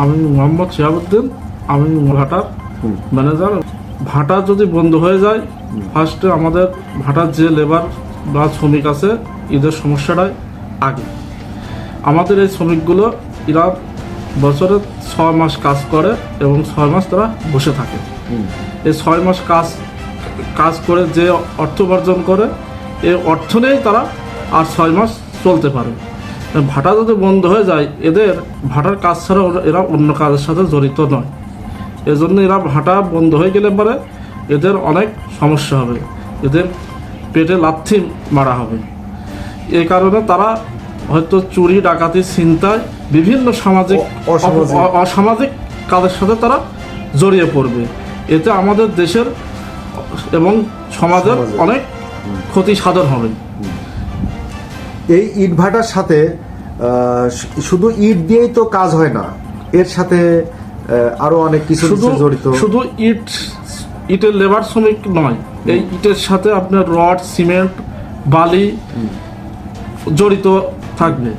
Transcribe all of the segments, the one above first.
আমি মোহাম্মদ শিহাবুদ্দিন আমি ভাটার ম্যানেজার। ভাটা যদি বন্ধ হয়ে যায় ফার্স্টে আমাদের ভাটার যে লেবার বা শ্রমিক আছে এদের সমস্যাটাই আগে। আমাদের এই শ্রমিকগুলো এরা বছরে ছয় মাস কাজ করে এবং ছয় মাস তারা বসে থাকে। এই ছয় মাস কাজ কাজ করে যে অর্থ উপার্জন করে এই অর্থ নিয়েই তারা আর ছয় মাস চলতে পারে। ভাটা যদি বন্ধ হয়ে যায় এদের ভাটার কাজ ছাড়া এরা অন্য কাজের সাথে জড়িত নয়। এজন্য এরা ভাটা বন্ধ হয়ে গেলে পরে এদের অনেক সমস্যা হবে। এদের পেটে লাথি মারা হবে। এই কারণে তারা হয়তো চুরি ডাকাতি ছিনতাই বিভিন্ন সামাজিক অসামাজিক। কাজের সাথে তারা জড়িয়ে পড়বে। এতে আমাদের দেশের এবং সমাজের। অনেক ক্ষতি সাধন হবে। এই ইট ভাটার সাথে শুধু ইট দিয়েই তো কাজ হয় না এর সাথে আরও অনেক কিছু জড়িত। শুধু ইট ইটের লেবার শ্রমিক নয় এই ইটের সাথে আপনার রড সিমেন্ট বালি জড়িত থাকবে।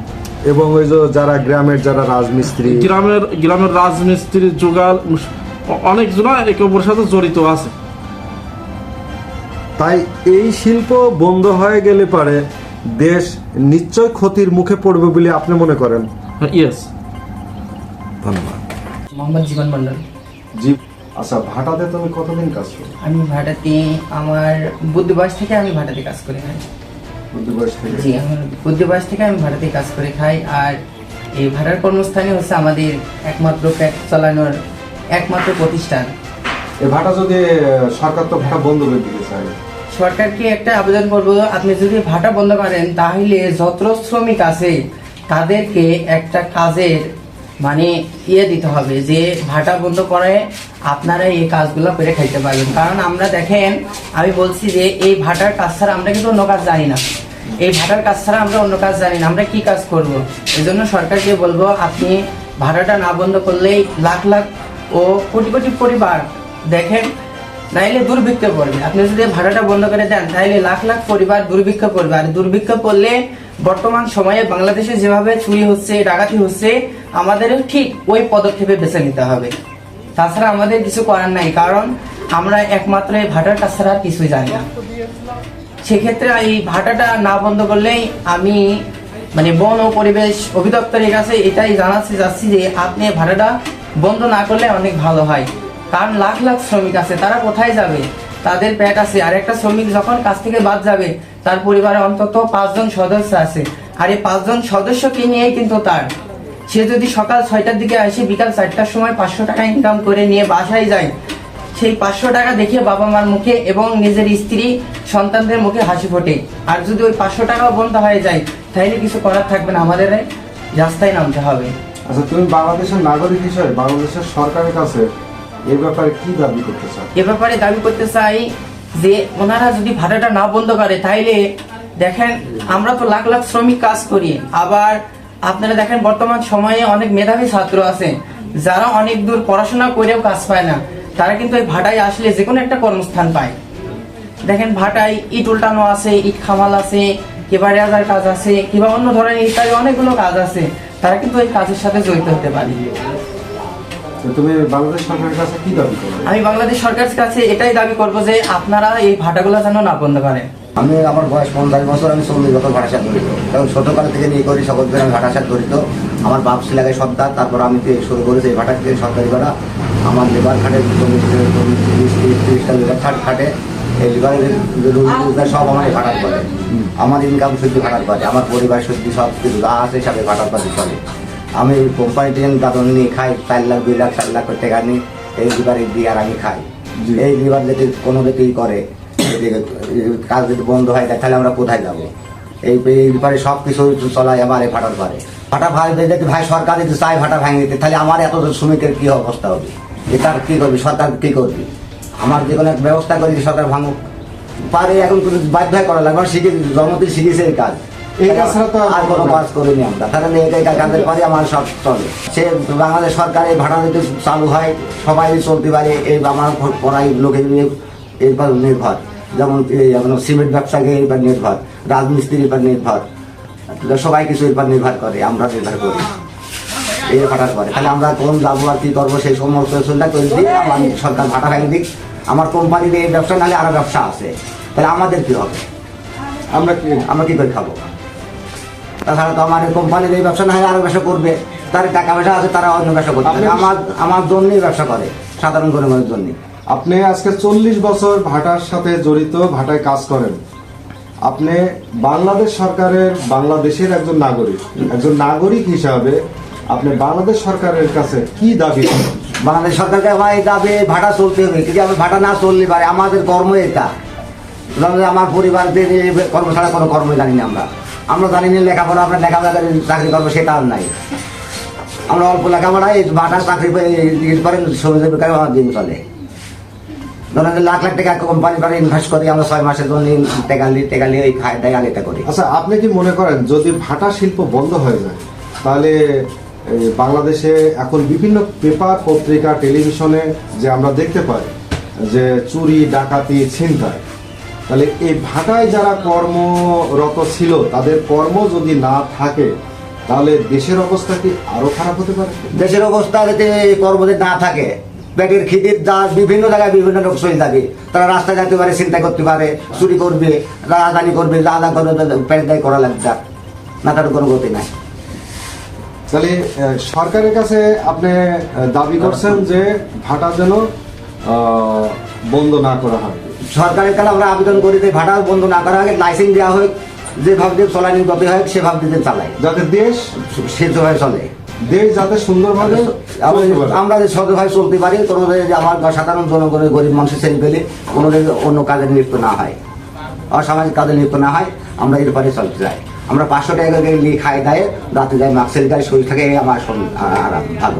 এবং ওই যে যারা গ্রামের যারা রাজমিস্ত্রি গ্রামের গ্রামের রাজমিস্ত্রি যোগাল অনেক জনা একে অপরের সাথে জড়িত আছে। তাই এই শিল্প বন্ধ হয়ে গেলে পারে দেশ নিশ্চয় ক্ষতির মুখে পড়বে বলে আপনি মনে করেন? ইয়েস ধন্যবাদ। মোহাম্মদ জীবন মন্ডল জি আচ্ছা ভাটাতে তুমি কতদিন কাজ করো? আমি ভাটাতে আমার বুদ্ধি বয়স থেকে আমি ভাটাতে কাজ করে খাই বুদ্ধবয়স থেকে? জি আমার বুদ্ধি বয়স থেকে আমি ভাটাতে কাজ করে খাই আর এই ভাটার কর্মস্থানে হচ্ছে আমাদের একমাত্র পেট চালানোর একমাত্র প্রতিষ্ঠান। এই ভাটা যদি সরকার তো ভাটা বন্ধ করে দিতে চায়। সরকারকে একটা আবেদন করব। আপনি যদি ভাটা বন্ধ করেন, তাহলে যত শ্রমিক আছে, তাদেরকে একটা কাজের মানে ইয়ে দিতে হবে যে ভাটা বন্ধ করে আপনারা এই কাজগুলো করে খাইতে পারবেন। কারণ আমরা দেখেন, আমি বলছি যে এই ভাটার কাজ ছাড়া আমরা কিন্তু অন্য কাজ জানি না। এই ভাটার কাজ ছাড়া আমরা অন্য কাজ জানি না, আমরা কি কাজ করব? এই জন্য সরকারকে বলব, আপনি ভাড়াটা না বন্ধ করলেই লাখ লাখ ও কোটি কোটি পরিবার, দেখেন নাইলে দুর্ভিক্ষ পড়বে আপনি যদি ভাড়াটা বন্ধ করে দেন তাহলে লাখ লাখ পরিবার দুর্ভিক্ষ পড়বে আর দুর্ভিক্ষ পড়লে বর্তমান সময়ে বাংলাদেশে যেভাবে চুরি হচ্ছে, ডাকাতি হচ্ছে, আমাদেরও ঠিক ওই পদক্ষেপে বেছে নিতে হবে। তাছাড়া আমাদের কিছু করার নাই, কারণ আমরা একমাত্র এই কাজ ছাড়া আর কিছুই জানি না। সেক্ষেত্রে এই ভাটাটা না বন্ধ করলেই আমি মানে বন ও পরিবেশ অধিদপ্তরের কাছে এটাই জানাচ্ছি যাচ্ছি যে আপনি ভাটাটা বন্ধ না করলে অনেক ভালো হয়। কারণ লাখ লাখ শ্রমিক আছে, তারা কোথায় যাবে? তাদের পেট আছে। আর একটা শ্রমিক যখন কাজ থেকে বাদ যাবে, তার পরিবারে অন্তত পাঁচজন সদস্য আছে। আর এই পাঁচজন সদস্যকে নিয়েই কিন্তু তার? সে যদি সকাল ছয়টার দিকে আসে, বিকাল চারটার সময় পাঁচশো টাকা ইনকাম করে নিয়ে বাসায় যায়, সেই পাঁচশো টাকা দেখে বাবা মার মুখে এবং নিজের স্ত্রী, সন্তানদের মুখে হাসি ফোটে। আর যদি ওই পাঁচশো টাকাও বন্ধ হয়ে যায় তাহলে কিছু করার থাকবে না। আমাদের রাস্তায় নামতে হবে। আচ্ছা তুমি বাংলাদেশের নাগরিক হিসেবে বাংলাদেশের সরকারের কাছে এই ব্যাপারে কি দাবি করতে চাও এ ব্যাপারে দাবি করতে চাই যে ওনারা যদি ভাড়াটা না বন্ধ করে, তাইলে দেখেন আমরা তো লাখ লাখ শ্রমিক কাজ করি। আবার আপনারা দেখেন বর্তমান সময়ে অনেক মেধাবী ছাত্র আছে, যারা অনেক দূর পড়াশোনা করেও কাজ পায় না। তারা কিন্তু এই ভাটায় আসলে যে কোনো একটা কর্মস্থান পায়। দেখেন ভাটায় ইট উল্টানো আছে, ইট খামাল আছে, কিংবা রেজার কাজ আছে, কিংবা অন্য ধরনের ইত্যাদি অনেকগুলো কাজ আছে। তারা কিন্তু এই কাজের সাথে জড়িত হতে পারে। তো তুমি বাংলাদেশ সরকারের কাছে কি দাবি করবে? আমি বাংলাদেশ সরকারের কাছে এটাই দাবি করব যে আপনারা এই ভাটাগুলো যেন না বন্ধ করেন আমি আমার বয়স পঞ্চাশ বছর আমি চল্লিশ বছর ভাড়া সাথ জড়িত কারণ ছোটকাল থেকে নিয়ে করি সকল আমি ভাড়া সাথ জড়িত আমার বাপ ছিলাকে সর্দার তারপর আমি শুরু করেছি এই ভাটা থেকে সরকারি ভাড়া। আমার লেবার খাটে তিরিশটা লেবার খাট খাটে। এই লেবারের সব আমার ভাড়ার করে আমার ইনকাম শুদ্ধ ভাড়ার করে আমার পরিবার শুদ্ধ সব কিছু যা আছে সব ভাড়ার করে চলে। আমি কোম্পানিতে বেতন নিয়ে খাই চার লাখ দুই লাখ চার লাখ টাকা নিই এই লিবারে দিয়ে আর আমি খাই। এই লিবার যদি কোনো ব্যক্তি করে কাজ যদি বন্ধ হয় তাহলে আমরা কোথায় যাব? এই ব্যাপারে সব কিছু চলাই আমার এই ভাটার পারে। ভাটা ভাই যদি ভাই সরকার যদি চায় ভাটা ভাঙে দিতে তাহলে আমার এত শ্রমিকের কী অবস্থা হবে? এটার কী করবি? সরকার কী করবি? আমার যে কোনো ব্যবস্থা করি সরকার ভাঙুক। পারে এখন বাধ্য করা লাগবে শিখে জন্মতে শিখেছে এই কাজ। ছাড়া তো আর কোনো কাজ করিনি আমরা। কাজের পরে আমার সব চলে। সে বাংলাদেশ সরকার এই ভাড়া যদি চালু হয় সবাই চলতে পারে এই আমার পড়াই লোকের এরপর নির্ভর। যেমন সিমেন্ট ব্যবসাকে এরপর নির্ভর রাজমিস্ত্রির উপর নির্ভর। সবাই কিছু এরপর নির্ভর করে আমরা নির্ভর করি। এই ভাটার পরে তাহলে আমরা কোন যাব আর কি করব সেই সমস্ত চিন্তা করে দিই আমার সরকার ভাটা ফেলে দিক। আমার কোম্পানির এই ব্যবসা নাহলে আরও ব্যবসা আছে। তাহলে আমাদের কি হবে? আমরা কি আমরা কি করে খাব? তাছাড়া তো আমার কোম্পানির এই ব্যবসা না হয় আরও ব্যবসা করবে। তার টাকা পয়সা আছে তারা অন্য ব্যবসা করবে আপনি- আমার আমার জন্যই ব্যবসা করে সাধারণ জনগণের জন্য আপনি আজকে চল্লিশ বছর ভাটার সাথে জড়িত ভাটায় কাজ করেন। আপনি বাংলাদেশ সরকারের বাংলাদেশের একজন নাগরিক। একজন নাগরিক হিসাবে আপনি বাংলাদেশ সরকারের কাছে কি দাবি করেন? বাংলাদেশ সরকারকে আমার এই দাবি ভাটা চলতে হবে। কিন্তু আমি ভাটা না চললে পারে আমাদের কর্ম এটা। আমার পরিবারদের কর্ম ছাড়া কোনো কর্ম জানি না আমরা। আমরা জানি না লেখাপড়া, আমরা লেখাপড়া করে চাকরি করব, সেটা আর নাই। আমরা অল্প লেখাপড়া, এই ভাটা চাকরি করে করেন করে আমার দিন চলে। ধরেন লাখ লাখ টাকা কোম্পানি করে ইনভেস্ট করি, আমরা ছয় মাসের জন্য টাকা নিয়ে টাকা নিয়ে ওই খাই দেয় আগে করি। আচ্ছা আপনি কি মনে করেন, যদি ভাটা শিল্প বন্ধ হয়ে যায়, তাহলে বাংলাদেশে এখন বিভিন্ন পেপার পত্রিকা, টেলিভিশনে যে আমরা দেখতে পাই, যে চুরি, ডাকাতি, ছিনতাই তাহলে এই ভাটায় যারা কর্মরত ছিল তাদের কর্ম যদি না থাকে তাহলে দেশের অবস্থা কি আরও খারাপ হতে পারে? দেশের অবস্থা যাতে কর্মদের না থাকে পেটের খিদির যা বিভিন্ন জায়গায় বিভিন্ন লোক চলে যাবে। তারা রাস্তায় যেতে পারে চিন্তা করতে পারে চুরি করবে রাজধানী করবে যা করবে করা লাগবে। না তার কোনো গতি নাই। তাহলে সরকারের কাছে আপনি দাবি করছেন যে ভাটা যেন বন্ধ না করা হয়। সরকারের কাছে আমরা আবেদন করি যে ভাটা বন্ধ না করা আগে লাইসেন্স দেওয়া হোক যেভাবে দিয়ে চলানি যত হয় সেভাবে দিয়ে চালায়। যাতে দেশ সে সেভাবে চলে। দেশ যাতে সুন্দরভাবে আমরা- পারে। যে সদভাবে চলতে পারি কোনো যে আমার সাধারণ জনগণের গরিব মানুষের ছেলে পেলে কোনো অন্য কাজে লিপ্ত না হয়। অসামাজিক কাজে লিপ্ত না হয় আমরা এরপরে চলতে যাই আমরা পাঁচশো টাকা করে নিয়ে খাই দেয় রাতে যাই মাক্সেল গায়ে শরীর থাকে আমার আরাম ভালো।